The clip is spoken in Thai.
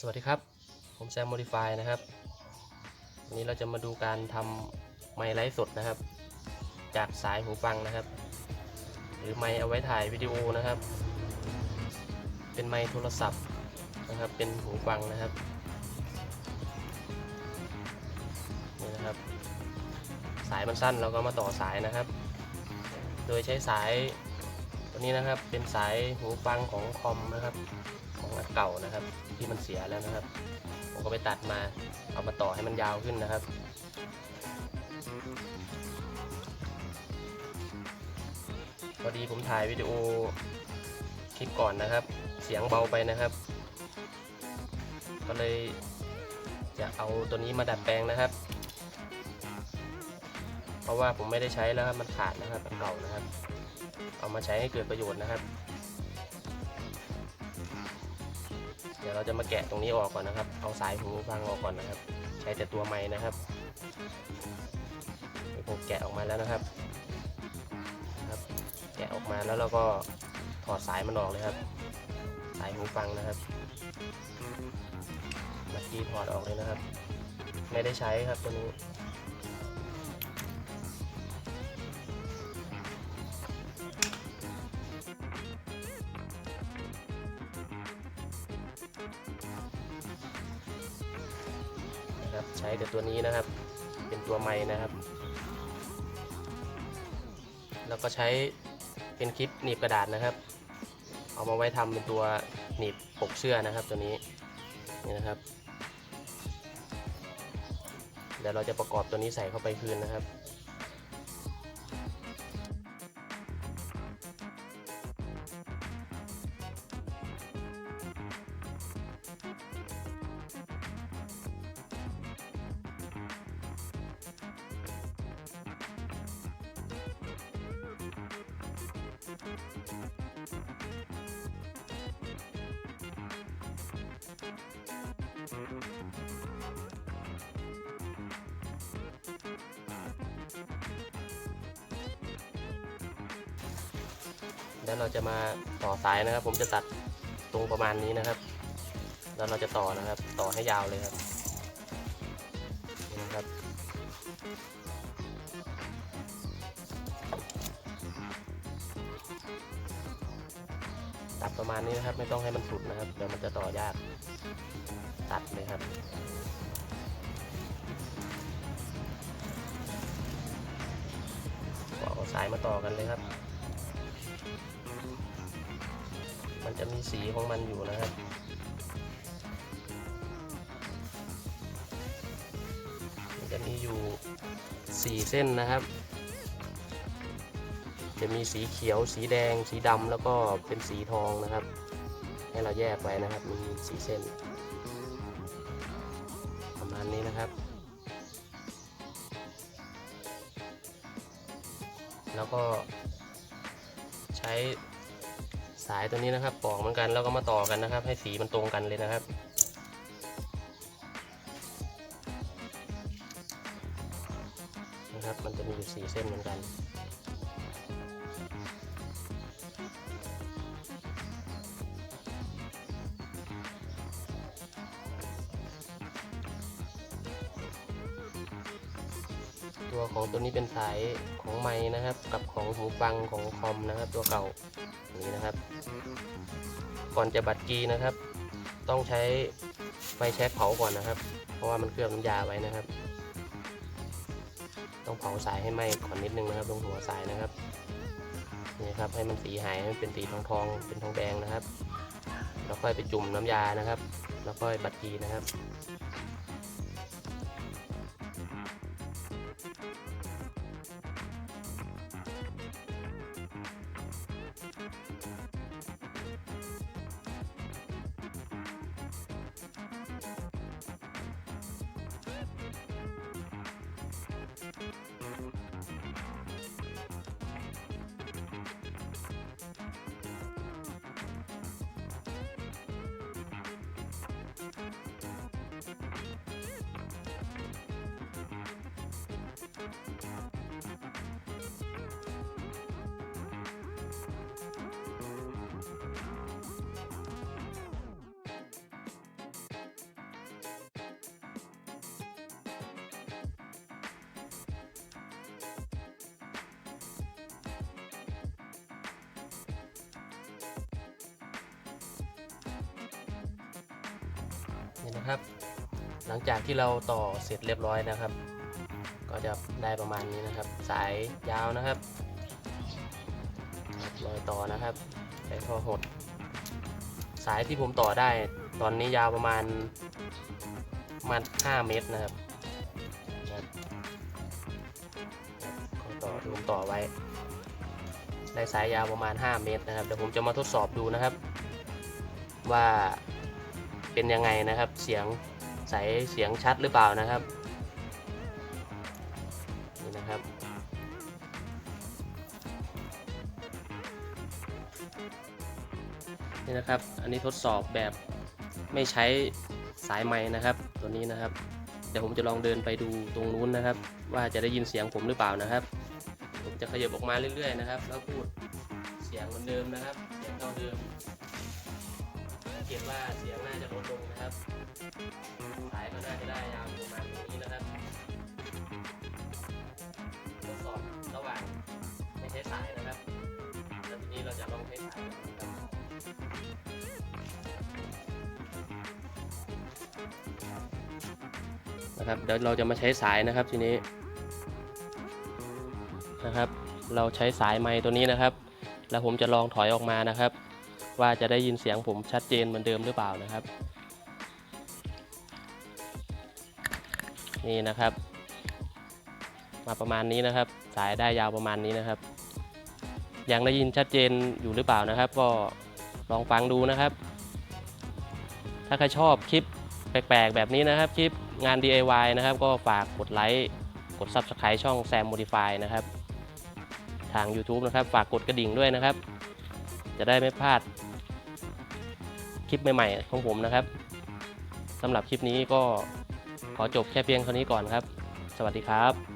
สวัสดีครับ ผมแซมโมดิฟายนะครับ วันนี้เราจะมาดูการทำไมค์ไลฟ์สดนะครับ จากสายหูฟังนะครับ หรือไมค์เอาไว้ถ่ายวิดีโอนะครับ เป็นไมค์โทรศัพท์นะครับ เป็นหูฟังนะครับนี่นะครับ สายมันสั้นเราก็มาต่อสายนะครับ โดยใช้สาย ตัวนี้นะครับเป็นสายหูฟังของคอมนะครับของอันเก่านะครับ ที่มันเสียแล้วนะครับ ผมก็ไปตัดมาเอามาต่อให้มันยาวขึ้นนะครับพอดีผมถ่ายวิดีโอคลิปก่อนนะครับ เสียงเบาไปนะครับ ก็เลยจะเอาตัวนี้มาดัดแปลงนะครับ เพราะว่าผมไม่ได้ใช้แล้วครับมันขาดนะครับมันเก่านะครับ เอามาใช้ให้เกิดประโยชน์นะครับ เดี๋ยวเราจะมาแกะตรงนี้ออกก่อนนะครับ เอาสายหูฟังออกก่อนนะครับ ใช้แต่ตัวไม้นะครับผมแกะออกมาแล้วนะครับครับ แกะออกมาแล้วเราก็ถอดสายมันออกเลยครับ สายหูฟังนะครับมาที่ถอดออกเลยนะครับ ไม่ได้ใช้ครับตัวนี้ ใช้แต่ตัวนี้นะครับ เป็นตัวไม้นะครับ แล้วก็ใช้เป็นคลิปหนีบกระดาษนะครับ เอามาไว้ทำเป็นตัวหนีบปกเสื้อนะครับตัวนี้นี่นะครับเดี๋ยวเราจะประกอบตัวนี้ใส่เข้าไปคืนนะครับ แล้วเราจะมาต่อสายนะครับ ผมจะตัดตรงประมาณนี้นะครับ แล้วเราจะต่อนะครับ ต่อให้ยาวเลยครับนี่นะครับ ตัดประมาณนี้นะครับ ไม่ต้องให้มันสุดนะครับเดี๋ยวมันจะต่อยากตัดเลยครับก็เอาสายมาต่อกันเลยครับ มันจะมีสีของมันอยู่นะครับมันจะมีอยู่สี่เส้นนะครับ จะมีสีเขียว สีแดง สีดำแล้วก็เป็นสีทองนะครับ ให้เราแยกไว้นะครับ มีสีเส้น ประมาณนี้นะครับ แล้วก็ ใช้สายตัวนี้นะครับปอกเหมือนกันแล้วก็มาต่อกันนะครับ ให้สีมันตรงกันเลยนะครับนะครับ มันจะมีอยู่สีเส้นเหมือนกัน ตัวของตัวนี้เป็นสายของไม้นะครับ กับของหูฟังของคอมนะครับ ตัวเก่านี้นะครับ ก่อนจะบัดกีนะครับ ต้องใช้ไฟแช็กเผาก่อนนะครับ เพราะว่ามันเคลือบน้ำยาไว้นะครับ ต้องเผาสายให้ไหม้ก่อนนิดนึงนะครับตรงหัวสายนะครับนี่ครับให้มันสีหายให้มันเป็นสีทองทองเป็นทองแดงนะครับ แล้วค่อยไปจุ่มน้ำยานะครับ แล้วค่อยบัดกีนะครับ นี่นะครับ หลังจากที่เราต่อเสร็จเรียบร้อยนะครับ ก็จะได้ประมาณนี้นะครับ สายยาวนะครับรอยต่อนะครับใช้ท่อหด สายที่ผมต่อได้ ตอนนี้ยาวประมาณประมาณ 5 เมตรนะครับนะครับข้อต่อที่ผมต่อไว้ ได้สายยาวประมาณ 5 เมตรนะครับเดี๋ยวผมจะมาทดสอบดูนะครับ ว่าเป็นยังไงนะครับ เสียงใสเสียงชัดหรือเปล่านะครับ นี่นะครับ นี่นะครับ อันนี้ทดสอบแบบไม่ใช้สายไม้นะครับ ตัวนี้นะครับ เดี๋ยวผมจะลองเดินไปดูตรงนู้นนะครับ ว่าจะได้ยินเสียงผมหรือเปล่านะครับ ผมจะขยับออกมาเรื่อยๆนะครับ แล้วพูดเสียงเหมือนเดิมนะครับเสียงเท่าเดิมสังเกตว่าเสียงน่าจะลดลงนะครับ ช้สายนะครับ แล้วทีนี้เราจะลองใช้สายนะครับนะครับ เดี๋ยวเราจะมาใช้สายนะครับทีนี้นะครับ เราใช้สายไม้ตัวนี้นะครับ แล้วผมจะลองถอยออกมานะครับ ว่าจะได้ยินเสียงผมชัดเจนเหมือนเดิมหรือเปล่านะครับ นี่นะครับ มาประมาณนี้นะครับ สายได้ยาวประมาณนี้นะครับ ยังได้ยินชัดเจนอยู่หรือเปล่านะครับ ก็ลองฟังดูนะครับ ถ้าใครชอบคลิปแปลกๆ แบบนี้นะครับ คลิปงาน DIY นะครับ ก็ฝากกดไลค์กด Subscribe ช่อง Sam Modify นะครับ ทาง YouTube นะครับ ฝากกดกระดิ่งด้วยนะครับ จะได้ไม่พลาดคลิปใหม่ๆ ของผมนะครับสำหรับคลิปนี้ก็ขอจบแค่เพียงเท่านี้ก่อนครับ สวัสดีครับ